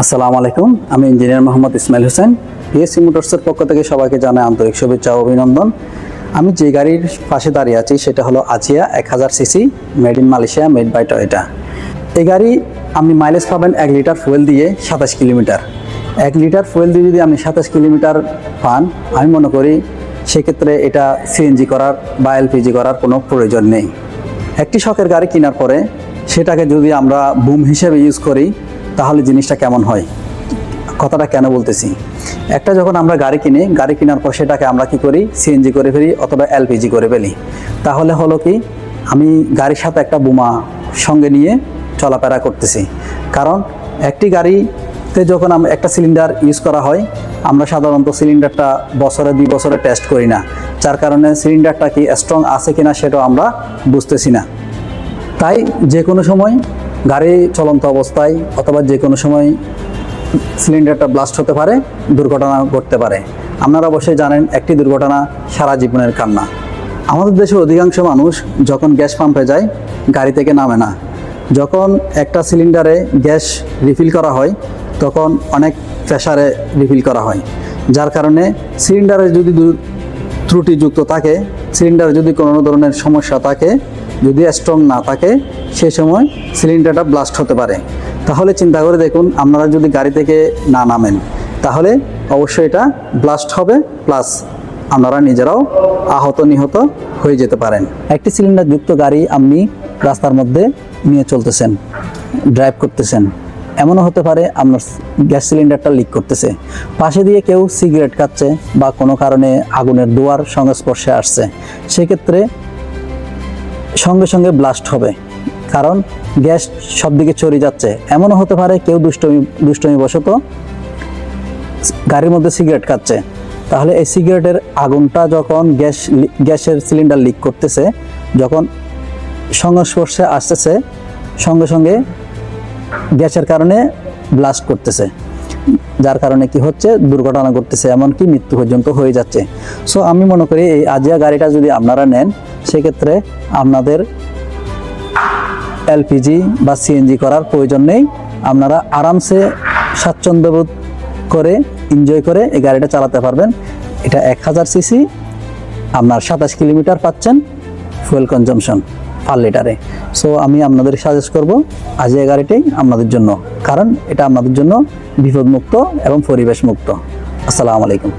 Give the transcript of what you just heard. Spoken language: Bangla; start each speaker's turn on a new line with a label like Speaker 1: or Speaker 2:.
Speaker 1: আসসালামু আলাইকুম, আমি ইঞ্জিনিয়ার মোহাম্মদ ইসমাইল হোসেন। পিএসসি মোটরসের পক্ষ থেকে সবাইকে জানাই আন্তরিক শুভেচ্ছা ও অভিনন্দন। আমি যে গাড়ির পাশে দাঁড়িয়ে আছি সেটা হলো আজিয়া এক হাজার CC, made in Malaysia, made by Toyota. এই গাড়ি আপনি মাইলেজ পাবেন এক লিটার ফুয়েল দিয়ে সাতাশ কিলোমিটার। এক লিটার ফুয়েল দিয়ে যদি আপনি সাতাশ কিলোমিটার পান, আমি মনে করি সেক্ষেত্রে এটা সিএনজি করার বা এলপিজি করার কোনো প্রয়োজন নেই। একটি শখের গাড়ি কেনার পরে সেটাকে যদি আমরা বুম হিসেবে ইউজ করি তাহলে জিনিসটা কেমন হয়? কথাটা কেন বলতেছি? একটা যখন আমরা গাড়ি কিনি, গাড়ি কেনার পর সেটাকে আমরা কি করি? সিএনজি করে ফেলি অথবা এলপিজি করে ফেলি। তাহলে হলো কি? আমি গাড়ির সাথে একটা বোমা সঙ্গে নিয়ে চলাফেরা করতেছি। কারণ একটি গাড়িতে যখন একটা সিলিন্ডার ইউজ করা হয়, আমরা সাধারণত সিলিন্ডারটা বছরে দুই বছরে টেস্ট করি না। যার কারণে সিলিন্ডারটা কি স্ট্রং আছে কিনা সেটাও আমরা বুঝতেছি না। তাই যে কোনো সময় গাড়ি চলন্ত অবস্থায় অথবা যে কোনো সময় সিলিন্ডারটা ব্লাস্ট হতে পারে, দুর্ঘটনা ঘটতে পারে। আপনারা অবশ্যই জানেন একটি দুর্ঘটনা সারা জীবনের কান্না। আমাদের দেশের অধিকাংশ মানুষ যখন গ্যাস পাম্পে যায়, গাড়ি থেকে নামে না। যখন একটা সিলিন্ডারে গ্যাস রিফিল করা হয়, তখন অনেক প্রেশারে রিফিল করা হয়। যার কারণে সিলিন্ডারে যদি ত্রুটিযুক্ত থাকে, সিলিন্ডারে যদি কোনো ধরনের সমস্যা থাকে, যদি স্ট্রং না থাকে সেই সময় সিলিন্ডারটা ব্লাস্ট হতে পারে। তাহলে চিন্তা করে দেখুন, আপনারা যদি গাড়ি থেকে না নামেন, তাহলে অবশ্যই এটা ব্লাস্ট হবে প্লাস আপনারা নিজেরাও আহত নিহত হয়ে যেতে পারেন। একটি সিলিন্ডার যুক্ত গাড়ি আপনি রাস্তার মধ্যে নিয়ে চলতেছেন ড্রাইভ করতেছেন। এমনও হতে পারে আপনার গ্যাস সিলিন্ডারটা লিক করতেছে। পাশে দিয়ে কেউ সিগারেট খাচ্ছে বা কোনো কারণে আগুনের দুয়ার সংস্পর্শে আসছে, সেক্ষেত্রে সঙ্গে সঙ্গে ব্লাস্ট হবে। কারণ গ্যাস সব দিকে ছড়িয়ে যাচ্ছে। এমনও হতে পারে কেউ দুষ্টমি দুষ্টমি বশত গাড়ির মধ্যে সিগারেট খাচ্ছে। তাহলে এই সিগারেটের আগুনটা যখন গ্যাস গ্যাসের সিলিন্ডার লিক করতেছে, যখন সংস্পর্শে আসতেছে, সঙ্গে সঙ্গে গ্যাসের কারণে ব্লাস্ট করতেছে। যার কারণে কি হচ্ছে? দুর্ঘটনা ঘটতেছে, এমনকি মৃত্যু পর্যন্ত হয়ে যাচ্ছে। সো আমি মনে করি এই আজিয়া গাড়িটা যদি আপনারা নেন, সেক্ষেত্রে আপনাদের এলপিজি বা সিএনজি করার প্রয়োজন নেই। আপনারা আরামসে স্বাচ্ছন্দ্যবোধ করে এনজয় করে এই গাড়িটা চালাতে পারবেন। এটা এক হাজার সিসি আপনার সাতাশ কিলোমিটার পাচ্ছেন ফুয়েল কনজামশন পার লিটারে সো আমি আপনাদের সাজেস্ট করব আজ এই গাড়িটাই আপনাদের জন্য, কারণ এটা আপনাদের জন্য বিপদমুক্ত এবং পরিবেশ মুক্ত আসসালামু আলাইকুম।